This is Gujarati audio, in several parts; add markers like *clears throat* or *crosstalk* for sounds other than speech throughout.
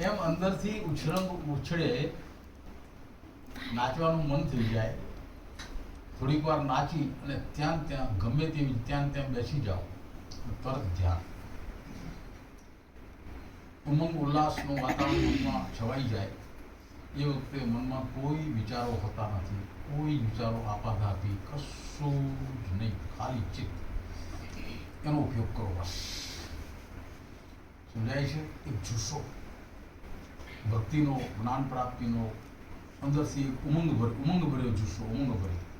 એમ અંદરથી ઉછરંગ ઉછળે, નાચવાનું મન થઈ જાય. થોડીક વાર નાચી અને ત્યાં ત્યાં, ગમે તેવી ત્યાં ત્યાં બેસી જાઓ. તરત ધ્યાન. ઉમંગ, ઉલ્લાસનું વાતાવરણ મનમાં છવાઈ જાય. એ વખતે મનમાં કોઈ વિચારો હોતા નથી. કોઈ વિચારો આપાધાપી કશું જ નહીં. ખાલી ચિત્ત. એનો ઉપયોગ કરવો સમજાય છે એક જુસ્સો ભક્તિનો જ્ઞાન પ્રાપ્તિનો અંદરથી એક ઉમંગ ભર ઉમંગ ભર્યો જુસ્સો ઉમંગ ભર્યો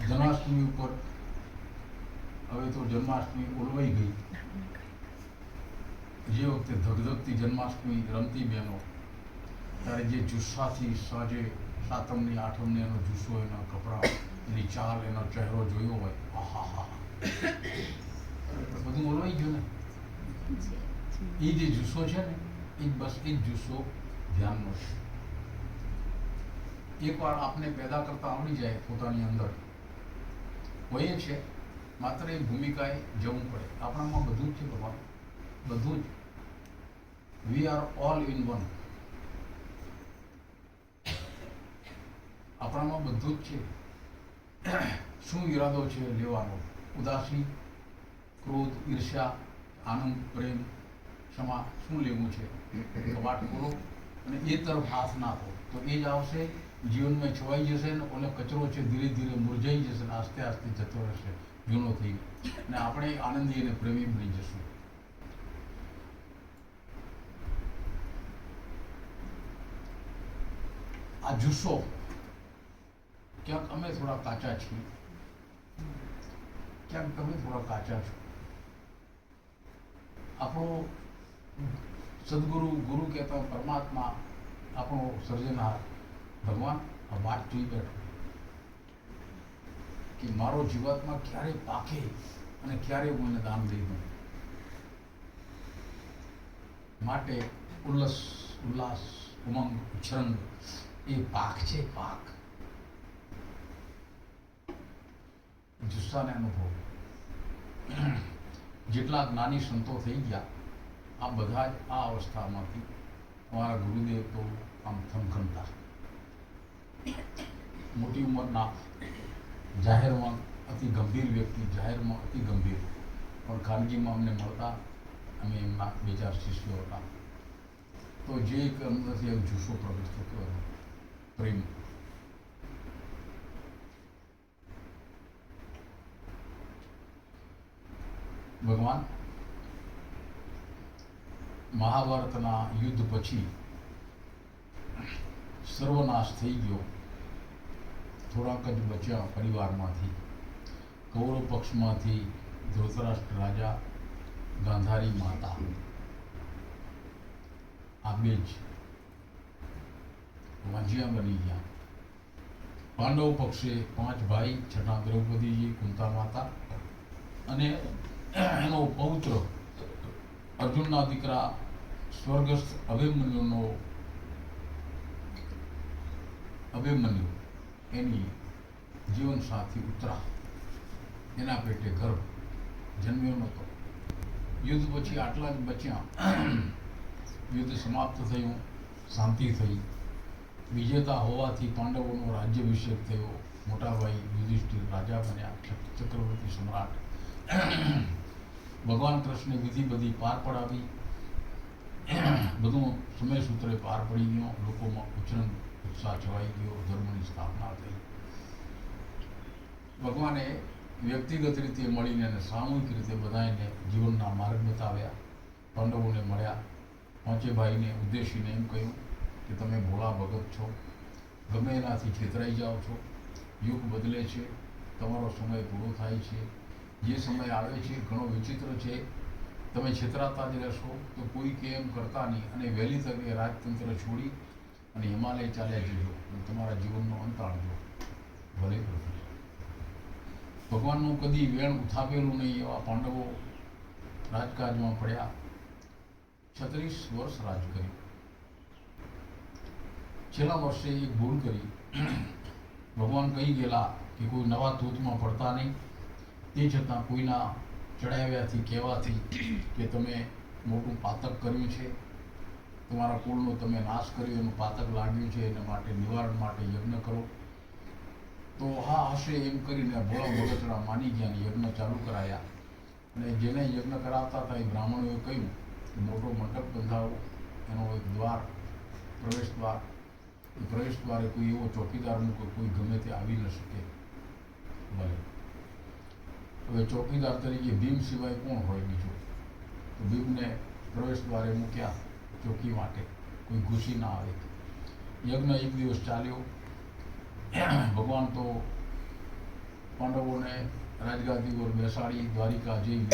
જન્માષ્ટમી ઉપર હવે તો જન્માષ્ટમી ઓલવાઈ ગઈ જે વખતે ધગધગતી જન્માષ્ટમી રમતી બહેનો ત્યારે જે જુસ્સાથી સાંજે સાતમની આઠમની એનો જુસ્સો એના કપડાં એની ચાલ એનો ચહેરો જોયો હોય આહા હા બધું ઓલવાઈ ગયું ને? એ જે જુસ્સો છે ને એ બસ એ જુસ્સો ધ્યાનનો છે. એકવાર આપને પેદા કરતા આવડી જાય પોતાની અંદર. હોય છે માત્ર એ ભૂમિકાએ જવું પડે. આપણામાં બધું જ છે ભગવાન. બધું જ. We are all in one આપણામાં બધું જ છે. *clears throat* શું ઈરાદો છે લેવાનો? ઉદાસી, ક્રોધ, ઈર્ષ્યા, આનંદ, પ્રેમ, ક્ષમા, શું લેવું છે? કબાટ ખોલો અને એ તરફ હાથ નાખો. તો એ જ આવશે, જીવનમાં છવાઈ જશે ને ઓલે કચરો છે ધીરે ધીરે મુરઝાઈ જશે ને આસ્તે આસ્તે જતો રહેશે જૂનો થઈ અને આપણે આનંદી અને પ્રેમી બની જશું. આ જુસ્સો ક્યાંક અમે થોડા કાચા છીએ. ક્યાંક તમે થોડા કાચા છો. આપણો સદગુરુ, ગુરુ કહેતા પરમાત્મા, આપણો સર્જનહાર ભગવાન, આ વાત જોઈ બેઠો. કે મારો જીવાત્મા ક્યારે પાકે અને ક્યારે હું એને દાન દઈ દઉં? માટે ઉલ્લાસ ઉલ્લાસ, ઉમંગ ઉછરંગ એ પાક છે પાક. જુસ્સાને અનુભવ. જેટલા જ્ઞાની સંતો થઈ ગયા, આ બધા જ આ અવસ્થામાંથી અમારા ગુરુદેવ તો આમ થમખમતા મોટી ઉંમરના જાહેરમાં અતિ ગંભીર વ્યક્તિ, જાહેરમાં અતિ ગંભીર. પણ ખાનગીમાં અમને મળતા, અમે એમના બે ચાર શિષ્યો હતા. તો જે એક અંદરથી એક જુસ્સો પ્રવેશ થતો હતો. પ્રેમ. ભગવાન, મહાભારતના યુદ્ધ પછી સર્વનાશ થઈ ગયો. થોડાક જ બચ્યા પરિવારમાંથી, કૌરવ પક્ષમાંથી ધૃતરાષ્ટ્ર રાજા, ગાંધારી માતા. આ બે જ વાંજિયા બની ગયા. પાંડવ પક્ષે પાંચ ભાઈ, છઠ્ઠા દ્રૌપદીજી, કુંતા માતા અને એનો પૌત્ર અર્જુનના દીકરા સ્વર્ગસ્થ અભિમન્યુનો અભિમન્યુ એની જીવન સાથી ઉતરા એના પેટે ગર્ભ જન્મ્યો નહોતો. યુદ્ધ પછી આટલા જ બચ્યા. યુદ્ધ સમાપ્ત થયું, શાંતિ થઈ. વિજેતા હોવાથી પાંડવોનો રાજ્યાભિષેક થયો. મોટાભાઈ યુધિષ્ઠિર રાજા બન્યા ચક- ચક્રવર્તી સમ્રાટ. ભગવાન કૃષ્ણે વિધિ બધી પાર પડાવી. બધું સમય સૂત્રે પાર પડી ગયો. લોકોમાં ઉછરણ ઉત્સાહ છવાઈ ગયો. ધર્મની સ્થાપના થઈ. ભગવાને વ્યક્તિગત રીતે મળીને અને સામૂહિક રીતે બધાને જીવનના માર્ગ બતાવ્યા. પાંડવોને મળ્યા. પાંચે ભાઈને ઉદ્દેશીને એમ કહ્યું કે તમે ભોળા ભગત છો. ગમે એનાથી છેતરાઈ જાઓ છો. યુગ બદલે છે. તમારો સમય પૂરો થાય છે. જે સમય આવે છે, ઘણો વિચિત્ર છે. તમે છેતરાતા જ રહેશો. તો કોઈ કે એમ કરતા નહીં. અને વહેલી તકે રાજતંત્ર છોડી અને હિમાલય ચાલ્યા જજો તમારા જીવનનો અંત આણજો. ભલે ભગવાનનું કદી વેણ ઉથાપેલું નહીં એવા પાંડવો રાજકાજમાં પડ્યા. છત્રીસ વર્ષ રાજ કર્યું. છેલ્લા વર્ષે એક ભૂલ કરી. ભગવાન કહી ગયેલા કે કોઈ નવા તૂતમાં પડતા નહીં. તે છતાં કોઈના ચડાવ્યાથી, કહેવાથી કે તમે મોટું પાતક કર્યું છે, તમારા કુળનો તમે નાશ કર્યો, એનું પાતક લાગ્યું છે, એના માટે નિવારણ માટે યજ્ઞ કરો. તો હા, હશે એમ કરીને ભોળા ભગતરા માની ગયા યજ્ઞ ચાલુ કરાયા. અને જેને યજ્ઞ કરાવતા હતા એ બ્રાહ્મણોએ કહ્યું કે મોટો મંડપ બંધાવો. એનો એક દ્વાર, પ્રવેશ દ્વાર. પ્રવેશ દ્વારે કોઈ એવો ચોકીદાર મૂકો કોઈ ગમે તે આવી ન શકે. ભલે. હવે ચોકીદાર તરીકે ભીમ સિવાય કોણ હોય બીજું? તો ભીમને પ્રવેશ દ્વારે મૂક્યા ચોકી માટે. કોઈ ઘૂસી ના આવે. યજ્ઞ એક દિવસ ચાલ્યો. ભગવાન તો પાંડવોને રાજગાદી પર બેસાડી દ્વારિકા જઈ